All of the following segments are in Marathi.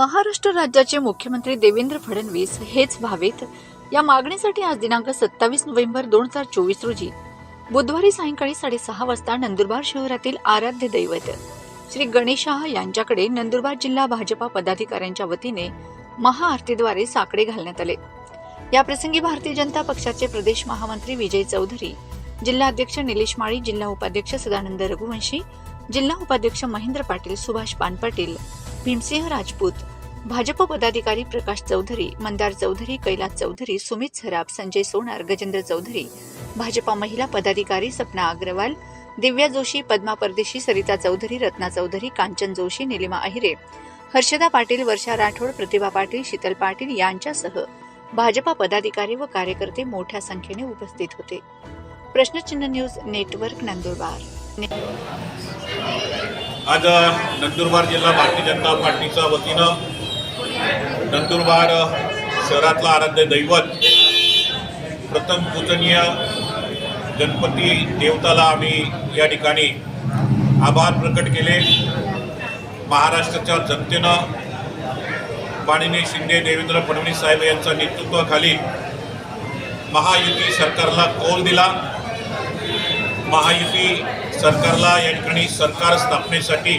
महाराष्ट्र राज्याचे मुख्यमंत्री देवेंद्र फडणवीस हेच व्हावेत. या मागणीसाठी आज दिनांक सत्तावीस नोव्हेंबर दोन हजार चोवीस रोजी बुधवारी सायंकाळी साडेसहा वाजता नंदुरबार शहरातील आराध्य दैवत श्री गणेशाह यांच्याकडे नंदुरबार जिल्हा भाजपा पदाधिकाऱ्यांच्या वतीने महाआरतीद्वारे साकडे घालण्यात आले. या प्रसंगी भारतीय जनता पक्षाचे प्रदेश महामंत्री विजय चौधरी जिल्हा अध्यक्ष निलेश माळी जिल्हा उपाध्यक्ष सदानंद रघुवंशी जिल्हा उपाध्यक्ष महेंद्र पाटील सुभाष पानपाटील भीमसिंह राजपूत भाजप पदाधिकारी प्रकाश चौधरी मंदार चौधरी कैलास चौधरी सुमित सराफ संजय सोनार गजेंद्र चौधरी भाजपा महिला पदाधिकारी सपना अग्रवाल दिव्या जोशी पद्मा परदेशी सरिता चौधरी रत्ना चौधरी कांचन जोशी निलिमा अहिरे हर्षदा पाटील वर्षा राठोड प्रतिभा पाटील शीतल पाटील यांच्यासह भाजपा पदाधिकारी व कार्यकर्ते मोठ्या संख्येने उपस्थित होते. प्रश्नचिन्ह न्यूज नेटवर्क नंदुरबार. आज नंदुरबार जिल्हा भारतीय जनता पार्टीच्या वतीनं नंदुरबार शहरातलं आराध्य दैवत प्रथम पूजनीय गणपती देवताला आम्ही या ठिकाणी आभार प्रकट केले. महाराष्ट्राच्या जनतेनं माननीय शिंदे देवेंद्र फडणवीस साहेब यांच्या नेतृत्वाखाली महायुती सरकारला कौल दिला. महायुती सरकारला या ठिकाणी सरकार स्थापनेसाठी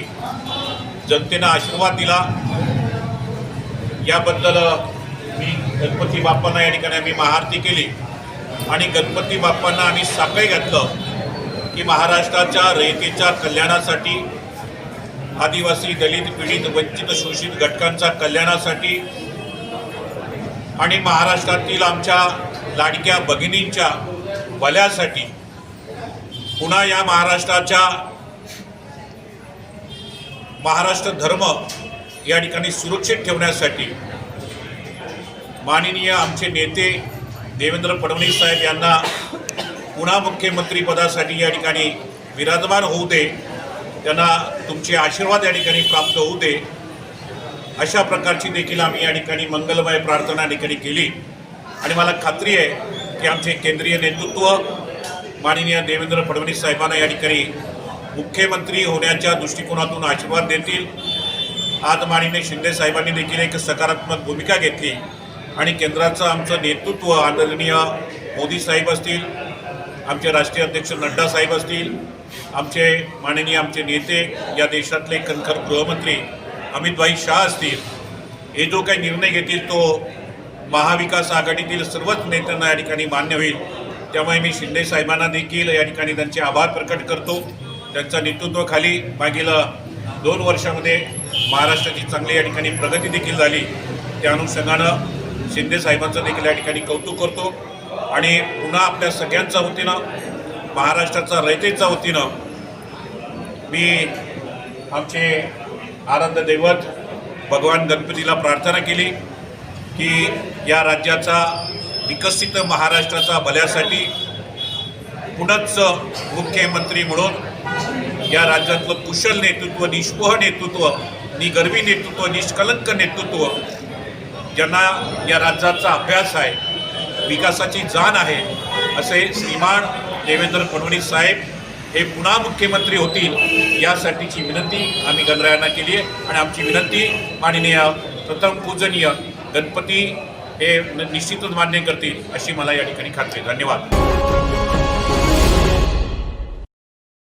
जनतेनं आशीर्वाद दिला. याबद्दल मी गणपती बाप्पांना या ठिकाणी आम्ही महाआरती केली. आणि गणपती बाप्पांना आम्ही साखळी घातलं की महाराष्ट्राच्या रयतेच्या कल्याणासाठी आदिवासी दलित पीडित वंचित शोषित घटकांच्या कल्याणासाठी आणि महाराष्ट्रातील आमच्या लाडक्या भगिनींच्या भल्यासाठी पुन्हा या महाराष्ट्राच्या महाराष्ट्र धर्म या ठिकाणी सुरक्षित ठेवण्यासाठी माननीय आमचे नेते देवेंद्र फडणवीस साहेब यांना पुन्हा मुख्यमंत्रीपदासाठी या ठिकाणी विराजमान होऊ दे त्यांना तुमचे आशीर्वाद या ठिकाणी प्राप्त होऊ दे अशा प्रकारची देखील आम्ही या ठिकाणी मंगलमय प्रार्थना या ठिकाणी केली. आणि मला खात्री आहे की आमचे केंद्रीय नेतृत्व माननीय देवेंद्र फडणवीस साहेबांना या ठिकाणी मुख्यमंत्री होण्याच्या दृष्टिकोनातून आशीर्वाद देतील. आज माननीय शिंदे साहेबांनी देखील एक सकारात्मक भूमिका घेतली आणि केंद्राचं आमचं नेतृत्व आदरणीय मोदी साहेब असतील आमचे राष्ट्रीय अध्यक्ष नड्डा साहेब असतील आमचे माननीय आमचे नेते या देशातले कणखर गृहमंत्री अमितभाई शाह असतील हे जो काही निर्णय घेतील तो महाविकास आघाडीतील सर्वच नेत्यांना या ठिकाणी मान्य होईल. त्यामुळे मी शिंदे साहेबांना देखील या ठिकाणी त्यांचे आभार प्रकट करतो. त्यांच्या नेतृत्वाखाली मागील दोन वर्षामध्ये महाराष्ट्राची चांगली या ठिकाणी प्रगती देखील झाली. त्या अनुषंगानं शिंदे साहेबांचं देखील या ठिकाणी कौतुक करतो. आणि पुन्हा आपल्या सगळ्यांच्या वतीनं महाराष्ट्राचा रयतेच्या वतीनं मी आमचे आनंद दैवत भगवान गणपतीला प्रार्थना केली की या राज्याचा विकसित महाराष्ट्राचा भल्यासाठी पुनच मुख्यमंत्री म्हणून या राज्यातलं कुशल नेतृत्व निष्पोह नेतृत्व निगर्वी नेतृत्व निष्कलंक नेतृत्व ज्यांना या राज्याचा अभ्यास आहे विकासाची जाण आहे असे श्रीमान देवेंद्र फडणवीस साहेब हे पुन्हा मुख्यमंत्री होतील यासाठीची विनंती आम्ही गणरायांना केली आहे. आणि आमची विनंती माननीय प्रथम पूजनीय गणपती हे निश्चितच मान्य करतील अशी मला या ठिकाणी खात्री धन्यवाद.